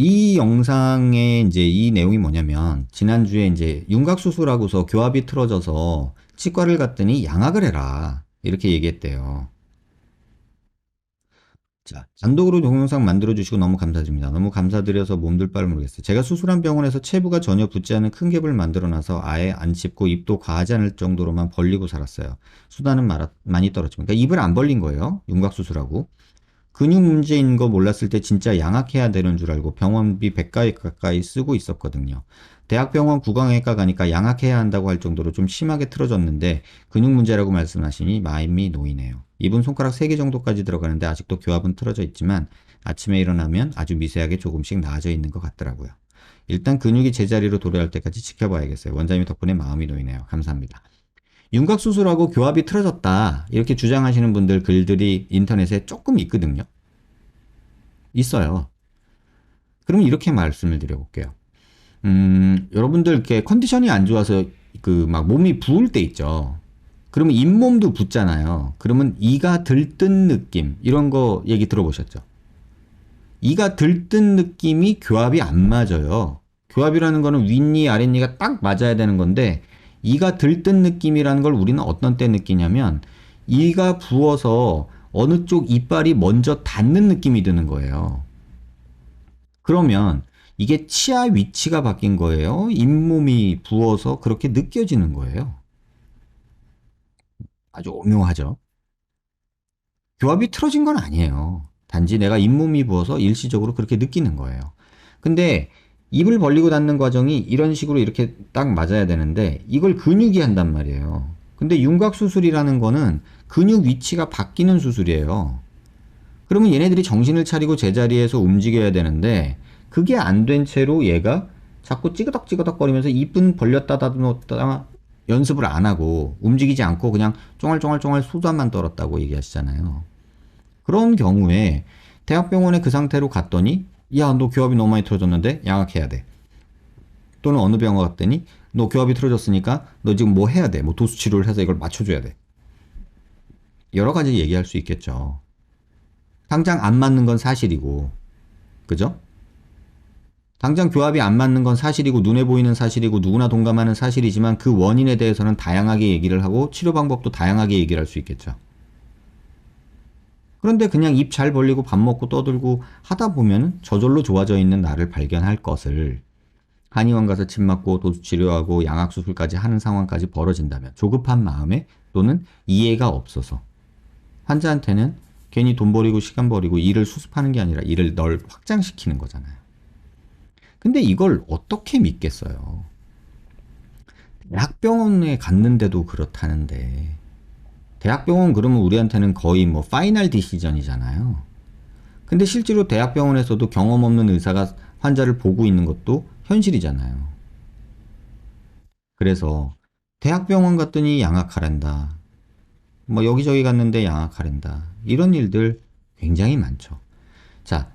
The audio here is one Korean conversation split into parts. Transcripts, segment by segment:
이 영상의 이제 이 내용이 뭐냐면 지난주에 이제 윤곽 수술하고서 교합이 틀어져서 치과를 갔더니 양악을 해라 이렇게 얘기했대요. 자, 단독으로 동영상 만들어주시고 너무 감사드립니다. 너무 감사드려서 몸둘 바를 모르겠어요. 제가 수술한 병원에서 체부가 전혀 붙지 않은 큰 갭을 만들어놔서 아예 안 씹고 입도 과하지 않을 정도로만 벌리고 살았어요. 말아- 많이 떨어지고. 그러니까 입을 안 벌린 거예요. 윤곽 수술하고. 근육 문제인 거 몰랐을 때 진짜 양악해야 되는 줄 알고 병원비 100가에 가까이 쓰고 있었거든요. 대학병원 구강외과 가니까 양악해야 한다고 할 정도로 좀 심하게 틀어졌는데 근육 문제라고 말씀하시니 마음이 놓이네요. 입은 손가락 3개 정도까지 들어가는데 아직도 교합은 틀어져 있지만 아침에 일어나면 아주 미세하게 조금씩 나아져 있는 것 같더라고요. 일단 근육이 제자리로 돌아올 때까지 지켜봐야겠어요. 원장님 덕분에 마음이 놓이네요. 감사합니다. 윤곽 수술하고 교합이 틀어졌다. 이렇게 주장하시는 분들 글들이 인터넷에 조금 있거든요. 있어요. 그러면 이렇게 말씀을 드려볼게요. 음, 여러분들 이렇게 컨디션이 안 좋아서 그 막 몸이 부을 때 있죠. 그러면 잇몸도 붓잖아요. 그러면 이가 들뜬 느낌 이런 거 얘기 들어보셨죠? 이가 들뜬 느낌이 교합이 안 맞아요. 교합이라는 거는 윗니 아랫니가 딱 맞아야 되는 건데 이가 들뜬 느낌이라는 걸 우리는 어떤 때 느끼냐면 이가 부어서 어느 쪽 이빨이 먼저 닿는 느낌이 드는 거예요. 그러면 이게 치아 위치가 바뀐 거예요. 잇몸이 부어서 그렇게 느껴지는 거예요. 아주 오묘하죠. 교합이 틀어진 건 아니에요. 단지 내가 잇몸이 부어서 일시적으로 그렇게 느끼는 거예요. 근데 입을 벌리고 닫는 과정이 이런 식으로 이렇게 딱 맞아야 되는데 이걸 근육이 한단 말이에요. 근데 윤곽 수술이라는 거는 근육 위치가 바뀌는 수술이에요. 그러면 얘네들이 정신을 차리고 제자리에서 움직여야 되는데 그게 안 된 채로 얘가 자꾸 찌그덕찌그덕 거리면서 입은 벌렸다 닫았다 연습을 안 하고 움직이지 않고 그냥 쫑알쫑알쫑알 소자만 떨었다고 얘기하시잖아요. 그런 경우에 대학병원에 그 상태로 갔더니 야 너 교합이 너무 많이 틀어졌는데 양악해야 돼. 또는 어느 병원 갔더니 너 교합이 틀어졌으니까 너 지금 뭐 해야 돼. 뭐 도수 치료를 해서 이걸 맞춰줘야 돼. 여러 가지 얘기할 수 있겠죠. 당장 안 맞는 건 사실이고, 그죠? 당장 교합이 안 맞는 건 사실이고 눈에 보이는 사실이고 누구나 동감하는 사실이지만 그 원인에 대해서는 다양하게 얘기를 하고 치료 방법도 다양하게 얘기를 할 수 있겠죠. 그런데 그냥 입 잘 벌리고 밥 먹고 떠들고 하다 보면 저절로 좋아져 있는 나를 발견할 것을 한의원 가서 침 맞고 도수 치료하고 양악 수술까지 하는 상황까지 벌어진다면 조급한 마음에 또는 이해가 없어서 환자한테는 괜히 돈 버리고 시간 버리고 일을 수습하는 게 아니라 일을 널 확장시키는 거잖아요. 근데 이걸 어떻게 믿겠어요? 대학병원에 갔는데도 그렇다는데 대학병원 그러면 우리한테는 거의 뭐 파이널 디시전이잖아요. 근데 실제로 대학병원에서도 경험 없는 의사가 환자를 보고 있는 것도 현실이잖아요. 그래서 대학병원 갔더니 양악하란다. 뭐 여기저기 갔는데 양악하란다. 이런 일들 굉장히 많죠. 자,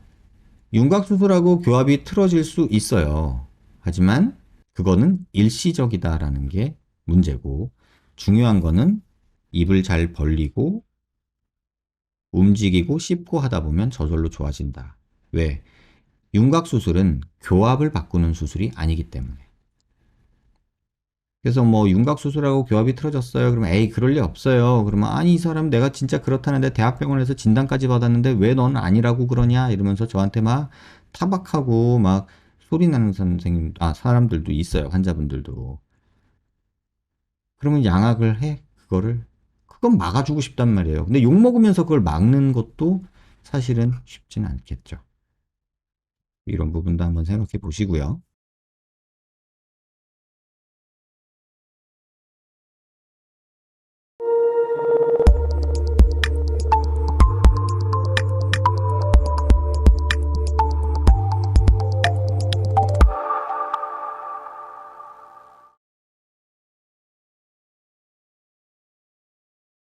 윤곽 수술하고 교합이 틀어질 수 있어요. 하지만 그거는 일시적이다라는 게 문제고 중요한 거는 입을 잘 벌리고 움직이고 씹고 하다 보면 저절로 좋아진다. 왜? 윤곽 수술은 교합을 바꾸는 수술이 아니기 때문에. 그래서 뭐 윤곽 수술하고 교합이 틀어졌어요. 그러면 에이 그럴 리 없어요. 그러면 아니 이 사람 내가 진짜 그렇다는데 대학병원에서 진단까지 받았는데 왜 넌 아니라고 그러냐 이러면서 저한테 막 타박하고 막 소리 나는 선생님 아 사람들도 있어요. 환자분들도. 그러면 양악을 해 그거를 그건 막아주고 싶단 말이에요. 근데 욕 먹으면서 그걸 막는 것도 사실은 쉽지는 않겠죠. 이런 부분도 한번 생각해 보시고요.